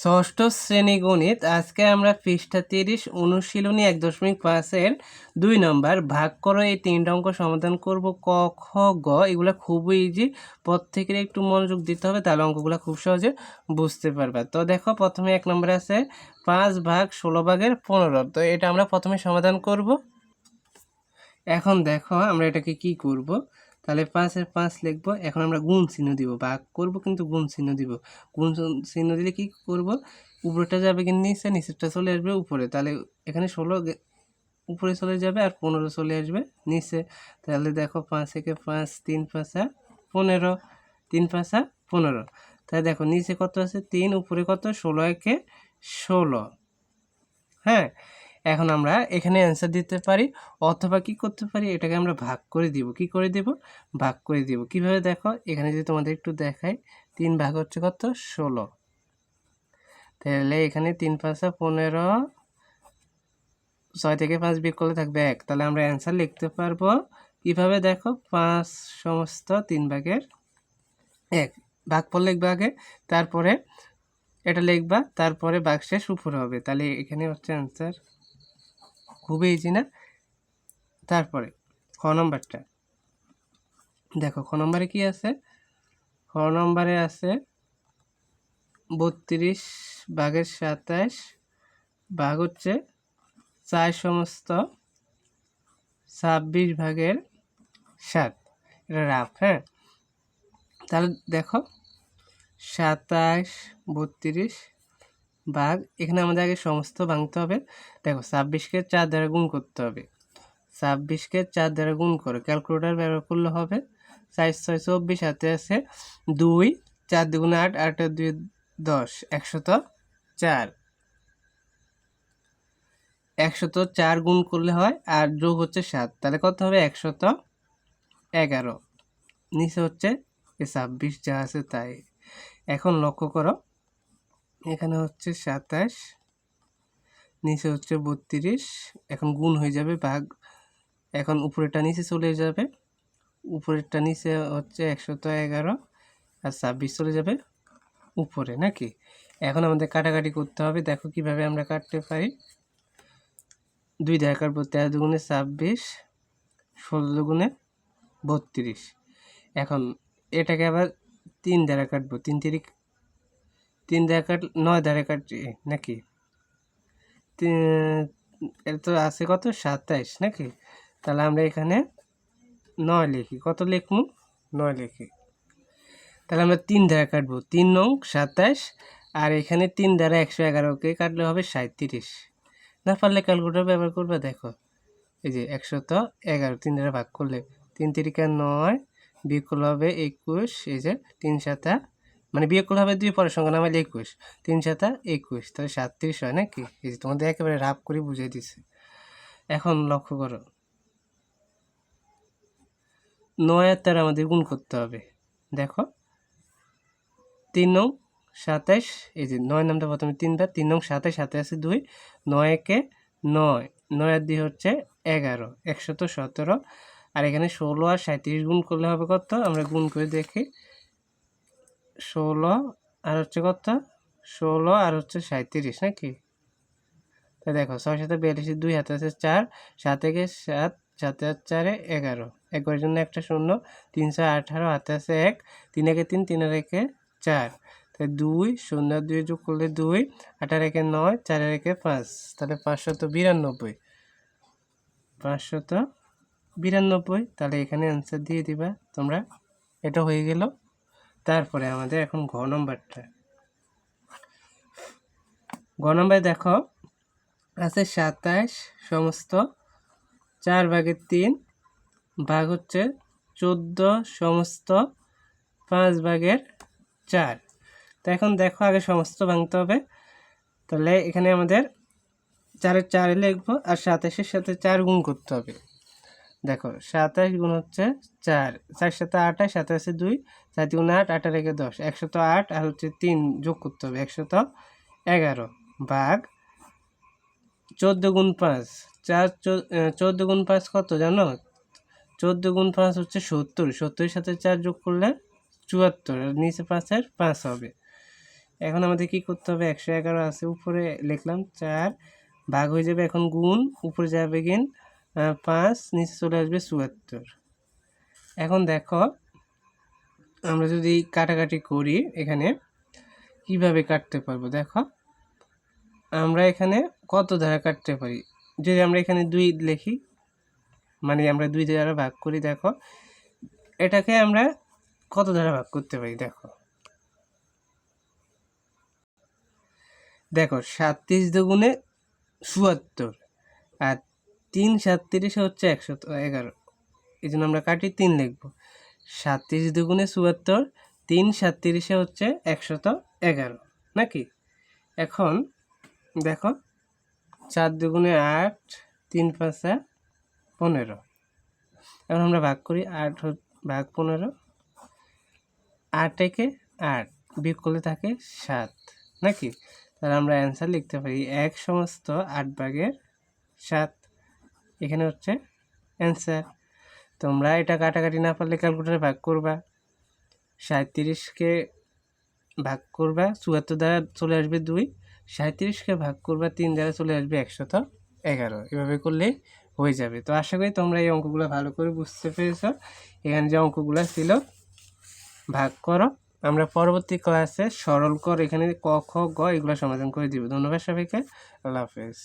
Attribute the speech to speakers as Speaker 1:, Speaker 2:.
Speaker 1: ষষ্ঠ শ্রেণি গণিত, আজকে আমরা পৃষ্ঠা তিরিশ, অনুশীলনী এক দশমিক পাঁচের দুই নম্বর, ভাগ করো এই তিনটা অঙ্ক, সমাধান করব ক, খ, গ, এগুলো খুবই ইজি প্রত্যেকের একটু মনোযোগ দিতে হবে, তাহলে অঙ্কগুলো খুব সহজে বুঝতে পারবে। তো দেখো, প্রথমে এক নম্বরে আছে পাঁচ ভাগ ষোলো ভাগের পনেরো, তো এটা আমরা প্রথমে সমাধান করব। এখন দেখো, আমরা এটাকে কি করব? তাহলে পাঁচের পাঁচ লিখব, এখন আমরা গুণ চিহ্ন দিব, ভাগ করব কিন্তু গুণ চিহ্ন দিব। গুণ চিহ্ন দিলে কি করব? উপরেটা যাবে কিন্তু নিচে, নিচেরটা চলে আসবে উপরে। তাহলে এখানে ষোলো উপরে চলে যাবে আর পনেরো চলে আসবে নিচে। তাহলে দেখো পাঁচ একে পাঁচ, তিন পাঁচা পনেরো, তিন পাঁচা পনেরো। তাহলে দেখো নিচে কত আছে? তিন, উপরে কত? ষোলো একে ষোলো। হ্যাঁ? এখন আমরা এখানে অ্যান্সার দিতে পারি, অথবা কি করতে পারি, এটাকে আমরা ভাগ করে দিব। কি করে দিব? ভাগ করে দিব। কীভাবে দেখো? এখানে যদি তোমাদের একটু দেখাই, তিন ভাগ হচ্ছে কত? ষোলো। তাহলে এখানে তিন পাঁচা পনেরো, ছয় থেকে পাঁচ বিয়োগ করলে থাকবে এক। তাহলে আমরা অ্যান্সার লিখতে পারব, কীভাবে দেখো? পাঁচ সমস্ত তিন ভাগের এক। ভাগ পর লিখবে আগে, তারপরে এটা লিখবা, তারপরে শেষ, উপরে হবে। তাহলে এখানে হচ্ছে অ্যান্সার খুবই ইজি না? তারপরে, খ নম্বরটা। দেখো, খ নম্বরে কি আছে? খ নম্বরে আছে বত্রিশ ভাগের সাতাশ ভাগ হচ্ছে চার সমস্ত ছাব্বিশ ভাগের সাত। এটা রাফ হ্যাঁ? তাহলে দেখো, সাতাশ, বত্রিশ ভাগ এখানে আমাদের আগে সমস্ত ভাঙতে হবে। দেখো, ছাব্বিশকে চার দ্বারা গুণ করতে হবে। ছাব্বিশকে চার দ্বারা গুণ করে, ক্যালকুলেটার ব্যবহার করলে হবে চার ছয়, চব্বিশ, হাতে আছে দুই, চার দুগুণ আট আট দুই দশ, একশত চার। একশত চার গুণ করলে হয়, আর যোগ হচ্ছে সাত, তাহলে কত হবে? একশত এগারো। নিচে হচ্ছে ছাব্বিশ, যা আছে তাই। এখন লক্ষ্য করো এখানে হচ্ছে সাতাশ, নিচে হচ্ছে বত্রিশ, এখন গুণ হয়ে যাবে ভাগ। এখন উপরেরটা নিচে চলে যাবে। উপরেরটা নিচে হচ্ছে একশত এগারো আর ছাব্বিশ চলে যাবে উপরে, নাকি? এখন আমাদের কাটাকাটি করতে হবে। দেখো কীভাবে আমরা কাটতে পারি। দুই দেখা কাটবো তেরো দুগুণে ছাব্বিশ, ষোলো দুগুণে বত্রিশ। এখন এটাকে আবার তিন দ্বারা কাটবো। তিন তিরিক তিন দ্বারা কাট, নয় দ্বারা কাটছি নাকি? এটা তো আছে কত? সাতাইশ নাকি? তাহলে আমরা এখানে নয় লিখি। কত লিখব? নয় লিখি। তাহলে আমরা তিন দ্বারা কাটবো। তিন নং সাতাশ আর এখানে তিন দ্বারা একশো এগারোকে কাটলে হবে? সাঁত্রিশ না পারলে ক্যালকুলেটার ব্যবহার করবে, দেখো। এই যে একশো তো এগারো, তিন দ্বারা ভাগ করলে তিন তিরিকা নয়, বিয়োগ করলে হবে একুশ। এই যে তিন সাতা মানে বিয়োগ করলে হবে দুই পরের সংখ্যা নামাল একুশ। তিন সাতা একুশ, তাহলে সাতত্রিশ হয় নাকি? এই যে তোমাদের একেবারে রাফ করে বুঝিয়ে দিছে এখন লক্ষ্য করো। নয় আর তার আমাদের গুণ করতে হবে। দেখো। তিন নং সাতাইশ, এই যে নয় নামটা প্রথমে তিনবার, তিন নং সাতাইশ সাথে আছে দুই, নয় একে নয় নয় আর দুই হচ্ছে এগারো, একশত সতেরো। আর এখানে ষোলো আর সাঁত্রিশ গুণ করলে হবে কত? আমরা গুণ করে দেখি। ষোলো, আর হচ্ছে কত? ষোলো, আর হচ্ছে সাঁত্রিশ নাকি? তা দেখো, ছয় সাথে বিয়াল্লিশ, দুই হাতে আছে চার, সাত সাত, সাতে আর চারে এগারো। একবারের জন্য একটা শূন্য, তিনশো আঠারো, হাতে আছে এক, তিন একে তিন তিন আর একে চার। তাই দুই, শূন্য, দুই যোগ করলে দুই আঠার একে নয়, চারের একে পাঁচ। তাহলে পাঁচশত বিরানব্বই। পাঁচশত বিরানব্বই। তাহলে এখানে অ্যান্সার দিয়ে দিবা, তোমরা। এটা হয়ে গেল। তারপরে আমাদের এখন ঘ নম্বরটা। ঘ নম্বরে দেখো, আছে সাতাশ সমস্ত চার ভাগের তিন ভাগ হচ্ছে চোদ্দ সমস্ত পাঁচ ভাগের চার। তো এখন দেখো আগে সমস্ত ভাঙতে হবে। তাহলে এখানে আমাদের চারের চারে লিখব আর সাতাশের সাথে চার গুণ করতে হবে। দেখো, সাতাশ গুণ হচ্ছে চার চার সাথে আঠাশ, সাতাশে দুই, চার গুণ আট আট একে দশ, একশত আট, আর হচ্ছে তিন যোগ করতে হবে, একশত এগারো। ভাগ চোদ্দ গুণ পাঁচ, চার চোদ্দ গুণ পাঁচ কত জানো? চোদ্দ গুণ পাঁচ হচ্ছে সত্তর, সত্তরের সাথে চার যোগ করলে চুয়াত্তর, আর নিচে পাঁচের পাঁচ হবে। এখন আমাদের কি করতে হবে? একশো এগারো আছে, উপরে লিখলাম চার, ভাগ হয়ে যাবে এখন গুণ, উপরে যাবে গিন পাঁচ, নিচে চলে আসবে চুয়াত্তর। এখন দেখো, আমরা যদি কাটাকাটি করি এখানে, কীভাবে কাটতে পারব? দেখো, আমরা এখানে কত দ্বারা কাটতে পারি? যদি আমরা এখানে দুই লিখি মানে আমরা দুই দ্বারা ভাগ করি, দেখো, এটাকে আমরা কত দ্বারা ভাগ করতে পারি? দেখো। দেখো, সাতত্রিশ দুগুণে চুয়াত্তর, আর তিন সাতত্রিশে হচ্ছে একশো এগারো। এই জন্য আমরা কাটি তিন লিখব। সাতত্রিশ দুগুণে চুয়াত্তর, তিন সাতত্রিশে হচ্ছে একশত এগারো, নাকি? এখন দেখো, চার দুগুণে আট, তিন, পাঁচা পনেরো। এখন আমরা ভাগ করি, আট ভাগ পনেরো। আট একে আট, বিয়োগ করলে থাকে সাত, নাকি? তাহলে আমরা অ্যান্সার লিখতে পারি, এক সমস্ত আট ভাগের সাত। এখানে হচ্ছে অ্যান্সার তোমরা এটা কাটাকাটি না পারলে ক্যালকুলেটারে ভাগ করবা। সাঁত্রিশকে ভাগ করবা, চুয়াত্তর দ্বারা চলে আসবে দুই। সাঁত্রিশকে ভাগ করবা, তিন দ্বারা চলে আসবে একশত এগারো। এভাবে করলেই হয়ে যাবে। তো আশা করি তোমরা এই অঙ্কগুলো ভালো করে বুঝতে পেরেছ। এখানে যে অঙ্কগুলো ছিল, ভাগ করো। আমরা পরবর্তী ক্লাসে সরল কর, এখানে ক, খ, গ, এগুলো সমাধান করে দিব। ধন্যবাদ সবাইকে। আল্লাহ হাফেজ।